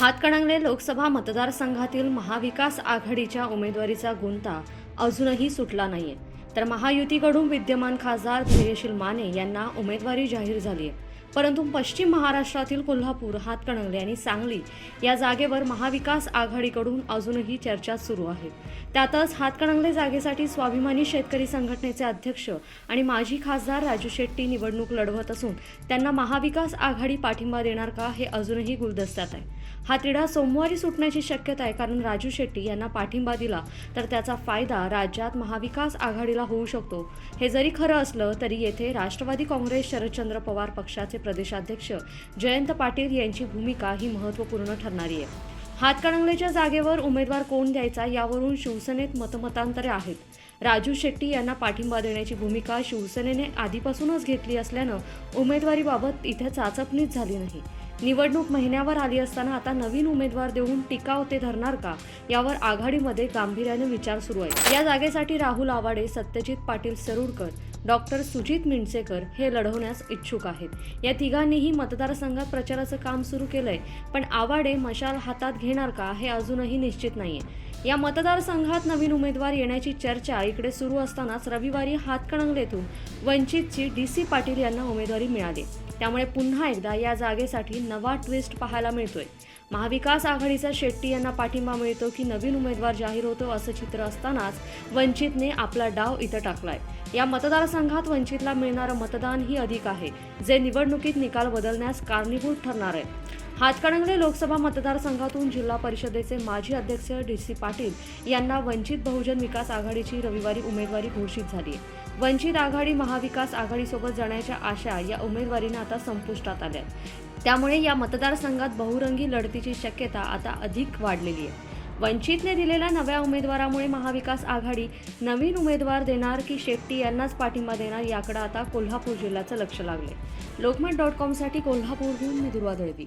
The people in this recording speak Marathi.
हातकणंगले लोकसभा मतदारसंघातील महाविकास आघाडीच्या उमेदवारीचा गुंता अजूनही सुटला नाहीये. तर महायुतीकडून विद्यमान खासदार धैर्यशील माने यांना उमेदवारी जाहीर झाली आहे परंतु पश्चिम महाराष्ट्रातील कोल्हापूर हातकणंगले आणि सांगली या जागेवर महाविकास आघाडीकडून अजूनही चर्चा सुरू आहे. त्यातच हातकणंगले जागेसाठी स्वाभिमानी शेतकरी संघटनेचे अध्यक्ष आणि माजी खासदार राजू शेट्टी निवडणूक लढवत असून त्यांना महाविकास आघाडी पाठिंबा देणार का हे अजूनही गुलदस्त्यात आहे. हा तिढा सोमवारी सुटण्याची शक्यता आहे कारण राजू शेट्टी यांना पाठिंबा दिला तर त्याचा फायदा राज्यात महाविकास आघाडीला होऊ शकतो. हे जरी खरं असलं तरी येथे राष्ट्रवादी काँग्रेस शरदचंद्र पवार पक्षाचे प्रदेशाध्यक्ष जयंत पाटील यांची भूमिका ही महत्त्वपूर्ण ठरणारी आहे. हातकणंगलेच्या जागेवर उमेदवार कोण द्यायचा यावरून शिवसेनेत मतमतांतरे आहेत. राजू शेट्टी यांना पाठिंबा देण्याची भूमिका शिवसेनेने आधीपासूनच घेतली असल्यानं उमेदवारीबाबत इथे चाचपणीच झाली नाही. निवडणूक महिन्यावर आली असताना आता नवीन उमेदवार देऊन टिकाव ते धरणार का यावर आघाडीमध्ये गांभीर्याने विचार सुरू आहे. या जागेसाठी राहुल आवाडे सत्यजित पाटील सरुडकर डॉक्टर सुजित मिंडसेकर हे लढवण्यास इच्छुक आहेत. या तिघांनीही मतदारसंघात प्रचाराचं काम सुरू केलंय. पण आवाडे मशाल हातात घेणार का हे अजूनही निश्चित नाहीये. या मतदारसंघात नवीन उमेदवार येण्याची चर्चा इकडे सुरू असतानाच रविवारी हातकणंगलेतून वंचितची डी सी पाटील यांना उमेदवारी मिळाली. त्यामुळे पुन्हा एकदा या जागेसाठी नवा ट्विस्ट पाहायला मिळतोय. महाविकास आघाडीचा शेट्टी यांना पाठिंबा मिळतो की नवीन उमेदवार जाहीर होतो असं चित्र असतानाच वंचितने आपला डाव इथं टाकलाय. या मतदारसंघात वंचितला मिळणारं मतदान ही अधिक आहे. जे निवडणुकीत निकाल बदलण्यास कारणीभूत ठरणार आहे. हातकणंगले लोकसभा मतदारसंघातून जिल्हा परिषदेचे माजी अध्यक्ष डी सी पाटील यांना वंचित बहुजन विकास आघाडीची रविवारी उमेदवारी घोषित झाली आहे वंचित आघाडी महाविकास आघाडीसोबत जाण्याच्या आशा या उमेदवारीनं आता संपुष्टात आल्या त्यामुळे या मतदारसंघात बहुरंगी लढतीची शक्यता आता अधिक वाढलेली आहे. वंचितने दिलेल्या नव्या उमेदवारामुळे महाविकास आघाडी नवीन उमेदवार देणार की शेट्टी यांनाच पाठिंबा देणार याकडे आता कोल्हापूर जिल्ह्याचं लक्ष लागले लोकमत डॉट कॉमसाठी कोल्हापूरहून मी दुर्वा दळवी.